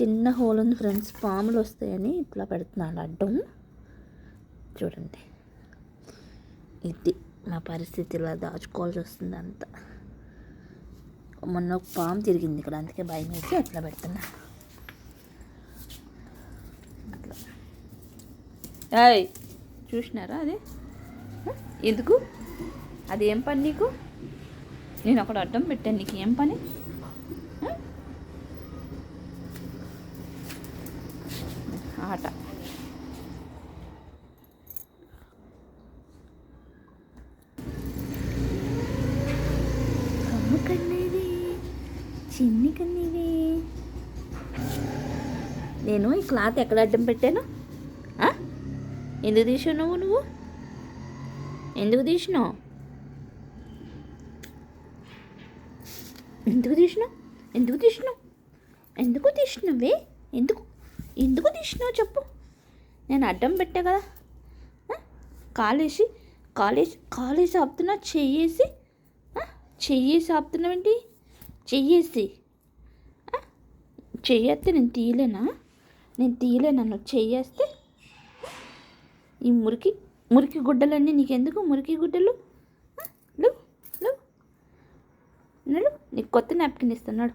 చిన్న హోల్ ఉంది ఫ్రెండ్స్. పాములు వస్తాయని ఇట్లా పెడుతున్నాను. అడ్డం చూడండి. ఇది మా పరిస్థితి ఇలా దాచుకోవాల్సి వస్తుంది అంతా. మొన్న ఒక పాము తిరిగింది ఇక్కడ. అందుకే భయం వేసి అట్లా పెడుతున్నా. అట్లా. చూసినారా అది? ఎందుకు? అది ఏం పని నీకు? నేను అక్కడ అడ్డం పెట్టాను నీకు. ఏం పని? ఆట కమ్మ కన్నీది చిన్ని కన్నీది నేను ఈ క్లాత్ ఎక్కడ అడ్డం పెట్టాను? ఆ? ఎందుకు తీసావు నువ్వు నువ్వు? ఎందుకు తీసినావు? ఎందుకు తీసినావు? ఎందుకు తీసినావు? ఎందుకు తీసినవే? ఎందుకు ఎందుకు తీసినావు చెప్పు. నేను అడ్డం పెట్టా కదా. కాలేసి కాలేజ్ కాలేజ్ ఆపుతున్నా చెయ్యేసి ఆ? చెయ్యేసి ఆపుతున్నావేంటి చెయ్యేసి. చెయ్యేస్తే నేను తీయలేనా? నేను తీయలేనా నువ్వు చెయ్యేస్తే. ఈ మురికి మురికి గుడ్డలన్నీ నీకెందుకు? మురికి గుడ్డలు? నడు నీకు కొత్త నాప్కిన్ ఇస్తున్నాడు.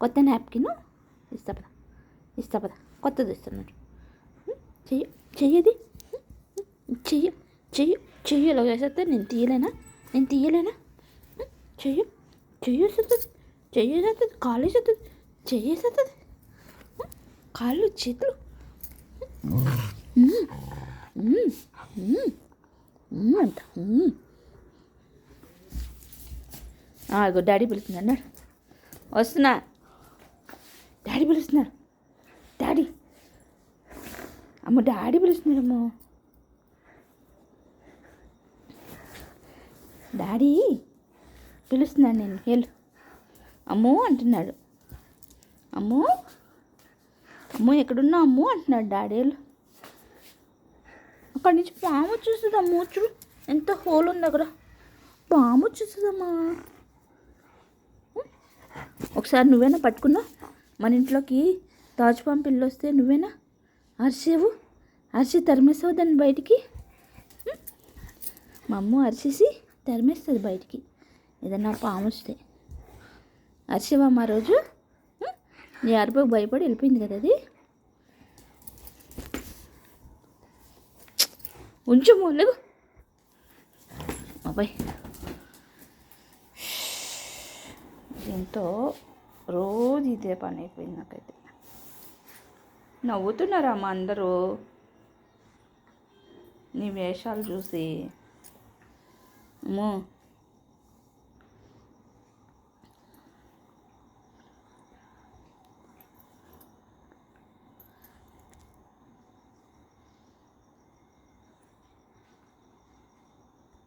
కొత్త నాప్కిన్ ఇస్తా పద ఇస్తా పద. కొత్తది ఇస్తున్నారు ఉం? చెయ్యి చెయ్యది చెయ్యి చెయ్యి చెయ్యి ఇలా వేసేస్తే నేను తీయలేనా నేను తీయలేనా చెయ్యి చెయ్యి వేసేస్తుంది చెయ్యి కాలు వేసేస్తుంది చెయ్యి కాళ్ళు చేతులు అంత అంట ఇగో డాడీ పిలుస్తుంది అన్నాడు వస్తున్నా డాడీ పిలుస్తున్నాడు డాడీ. అమ్మ డాడీ పిలుస్తున్నాడమ్మో. డాడీ పిలుస్తున్నాను నేను వెళ్ళు అమ్మో అంటున్నాడు. అమ్మో. అమ్మో ఎక్కడున్నా అమ్మో అంటున్నాడు డాడీ వెళ్ళు అక్కడి నుంచి పాము వచ్చేస్తుంది అమ్మో చూడు. ఎంత హోల్ ఉంది అక్కడ. పాము వచ్చేస్తుందమ్మా. ఒకసారి నువ్వేనా పట్టుకున్నావు? మన ఇంట్లోకి తాజుపాము పిల్లి వస్తే నువ్వేనా? అరిసేవు? అరిసి తరిమేసావు దాన్ని బయటికి? మా అమ్మ అరిసేసి తరిమేస్తుంది బయటికి. ఏదన్నా పాము వస్తే. అరిసేవా మా రోజు? నీ అరుపుకు భయపడి వెళ్ళిపోయింది కదా అది? ఉంచు లేవు. అబ్బాయి. దీంతో రోజు ఇదే పని అయిపోయింది నాకైతే. నవ్వుతున్నారా అందరూ? నీ వేషాలు చూసి. అమ్మో